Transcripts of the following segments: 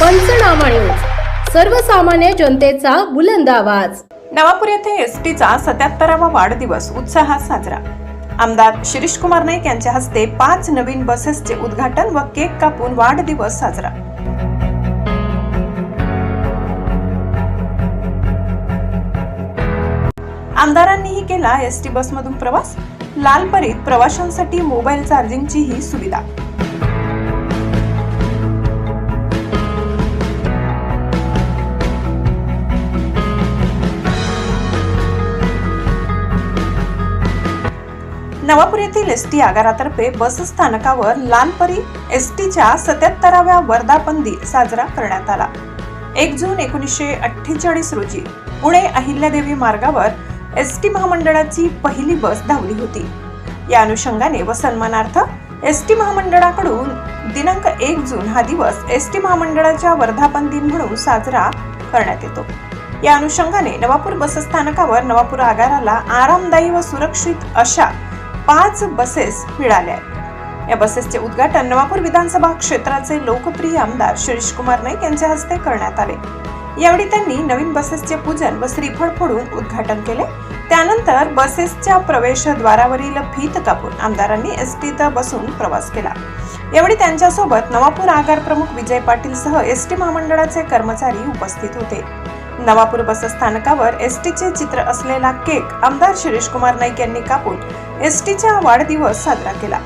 पंचनामा न्यूज. सर्वसामान्य जनतेचा बुलंद आवाज. नवापूर येथे एस टीचा सत्याहत्तरावा वाढदिवस उत्साहात साजरा. आमदार शिरीष कुमार नाईक यांच्या हस्ते पाच नवीन बसेसचे उद्घाटन व केक कापून वाढदिवस साजरा. आमदारांनीही केला एस टी बसमधून प्रवास. लाल परीत प्रवाशांसाठी मोबाईल चार्जिंगची ही सुविधा. नवापूर येथील एस टी आगारातर्फे बस स्थानकावर लालपरी एस टीच्या सत्याहत्तराव्या वर्धापन दिन साजरा करण्यात आला. एक जून एकोणीसशे अठ्ठेचाळीस रोजी पुणे अहिल्यादेवी मार्गावर एस टी महामंडळाची पहिली बस धावली होती. या अनुषंगाने व सन्मानार्थ एस टी महामंडळाकडून दिनांक एक जून हा दिवस एस टी महामंडळाच्या वर्धापन दिन म्हणून साजरा करण्यात येतो. या अनुषंगाने नवापूर बसस्थानकावर नवापूर आगाराला आरामदायी व सुरक्षित अशा पाच बसेस मिळाल्या आहेत. या बसेसचे उद्घाटन नवापूर विधानसभा क्षेत्राचे लोकप्रिय आमदार शिरीष कुमार नाईक यांच्या हस्ते करण्यात आले. यावेळी त्यांनी नवीन बसेसचे पूजन व श्रीफळ फोडून उद्घाटन केले. त्यानंतर बसेसच्या प्रवेशद्वारावरील फीत कापून आमदारांनी एसटीत बसून प्रवास केला. यावेळी त्यांच्यासोबत नवापूर आगार प्रमुख विजय पाटील सह एसटी महामंडळाचे कर्मचारी उपस्थित होते. नवापूर बसस्थानकावर एसटीचे चित्र असलेला केक आमदार शिरीष कुमार नाईक यांनी कापून एस टीचा वाढदिवस साजरा केला.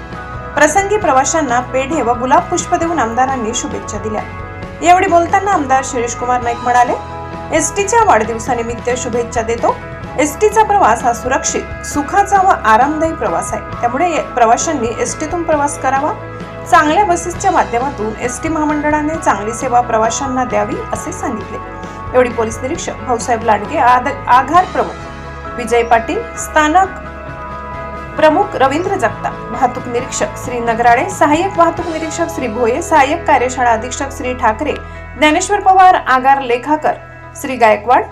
प्रसंगी प्रवाशांना पेढे व गुलाब पुष्प देऊन आमदारांनी शुभेच्छा दिल्या. यावेळी बोलताना आमदार शिरीष कुमार नाईक म्हणाले एस टीच्या वाढदिवसानिमित्त शुभेच्छा देतो. एस टीचा प्रवास हा सुरक्षित सुखाचा व आरामदायी प्रवास आहे. त्यामुळे प्रवाशांनी एस टीतून प्रवास करावा. चांगल्या बसेसच्या माध्यमातून एस टी महामंडळाने चांगली सेवा प्रवाशांना द्यावी असे सांगितले. एवढी पोलीस निरीक्षक भाऊसाहेब लांडगे आद- आघार प्रमुख विजय पाटील स्थानक प्रमुख रवींद्र जगताप वाहतूक निरीक्षक श्री नगराळे सहाय्यक वाहतूक निरीक्षक श्री भोये सहाय्यक कार्यशाळा अधीक्षक श्री ठाकरे ज्ञानेश्वर पवार आगार लेखाकर श्री गायकवाड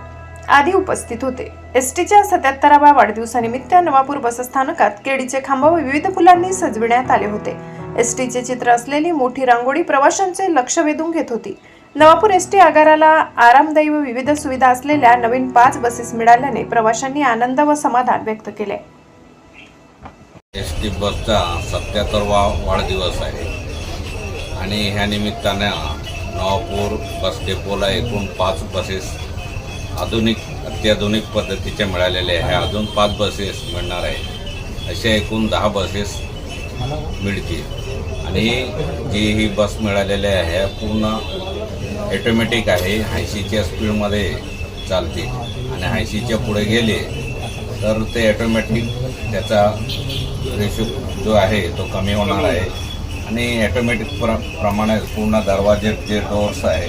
आदी उपस्थित होते. एसटीच्या सत्याहत्तराव्या वाढदिवसानिमित्त नवापूर बसस्थानकात केळीचे खांब व विविध फुलांनी सजविण्यात आले होते. एसटीचे चित्र असलेली मोठी रांगोळी प्रवाशांचे लक्ष वेधून घेत होती. नवापूर एसटी आगाराला आरामदायी व विविध सुविधा असलेल्या नवीन पाच बसेस मिळाल्याने प्रवाशांनी आनंद व समाधान व्यक्त केले. एस टी बसचा सत्याहत्तरवा वाढदिवस आहे. आणि ह्या निमित्तानं नवापूर बस डेपोला एकूण पाच बसेस आधुनिक अत्याधुनिक पद्धतीच्या मिळालेल्या आहे. अजून पाच बसेस मिळणार आहे अशा एकूण दहा बसेस मिळतील. आणि जी ही बस मिळालेल्या आहे पूर्ण ॲटोमॅटिक आहे. ऐंशीच्या स्पीडमध्ये चालते आणि ऐंशीच्या पुढे गेले तर ते ॲटोमॅटिक त्याचा रेशो जो आहे तो कमी होणार आहे. आणि ॲटोमॅटिक प्र प्रमाणे पूर्ण दरवाजे जे डोअर्स आहे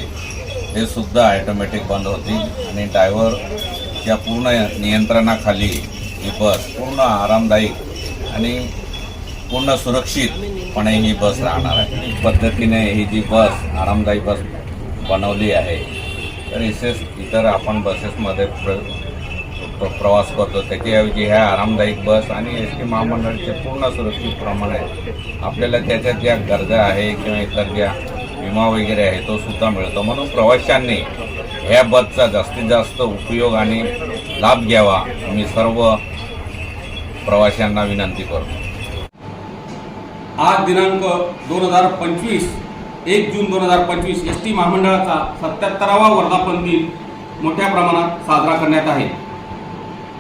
ते सुद्धा ॲटोमॅटिक बंद होतील. आणि ड्रायव्हरच्या पूर्ण नियंत्रणाखाली ही बस पूर्ण आरामदायक आणि पूर्ण सुरक्षितपणे ही बस राहणार आहे. पद्धतीने ही जी बस आरामदायी बस बनवली आहे तर इसेच इतर आपण बसेसमध्ये प्र- प्रवास करतो. त्याच्याऐवजी ह्या आरामदायक बस आणि एस टी महामंडळाचे पूर्ण सुरक्षित प्रमाण आहे. आपल्याला त्याच्या ज्या गरजा आहे किंवा इतर ज्या विमा वगैरे आहे तो सुद्धा मिळतो. म्हणून प्रवाशांनी ह्या बसचा जास्तीत जास्त उपयोग आणि लाभ घ्यावा. मी सर्व प्रवाशांना विनंती करतो. आज दिनांक दोन हजार पंचवीस एक जून दोन हजार पंचवीस एस टी महामंडळाचा सत्याहत्तरावा वर्धापन दिन मोठ्या प्रमाणात साजरा करण्यात आहे.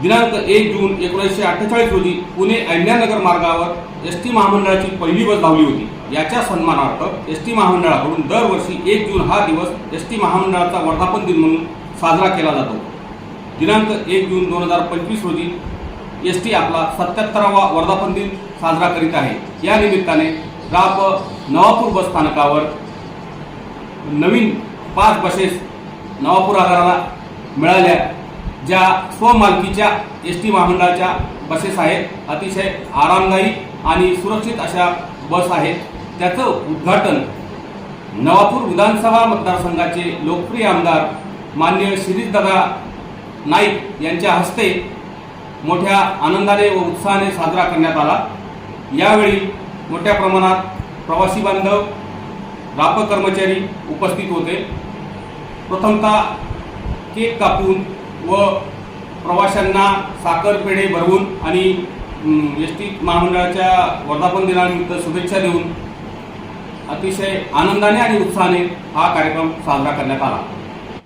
दिनांक एक जून एकोणीसशे अठ्ठेचाळीस रोजी पुणे अहिल्यानगर मार्गावर एस टी महामंडळाची पहिली बस धावली होती. याच्या सन्मानार्थ एस टी महामंडळाकडून दरवर्षी एक जून हा दिवस एस टी महामंडळाचा वर्धापन दिन म्हणून साजरा केला जातो. दिनांक एक जून दोन हजार पंचवीस रोजी एस टी आपला सत्याहत्तरावा वर्धापन दिन साजरा करीत आहे. या निमित्ताने राप नवापूर बस स्थानकावर नवीन पाच बसेस नवापूर आगाराला मिळाल्या. ज्या स्वमालकीच्या एस टी महामंडळाच्या बसेस आहेत अतिशय आरामदायी आणि सुरक्षित अशा बस आहेत. त्याचं उद्घाटन नवापूर विधानसभा मतदारसंघाचे लोकप्रिय आमदार मान्य शिरीषदादा नाईक यांच्या हस्ते मोठ्या आनंदाने व उत्साहाने साजरा करण्यात आला. यावेळी मोठ्या प्रमाणात प्रवासी बांधव राप कर्मचारी उपस्थित होते. प्रथमतः केक कापून व प्रवाशांना साखर पेढे भरवून आणि एस टी महामंडळाच्या वर्धापन दिनानिमित्त शुभेच्छा देऊन अतिशय आनंदाने आणि उत्साहाने हा कार्यक्रम साजरा करण्यात आला.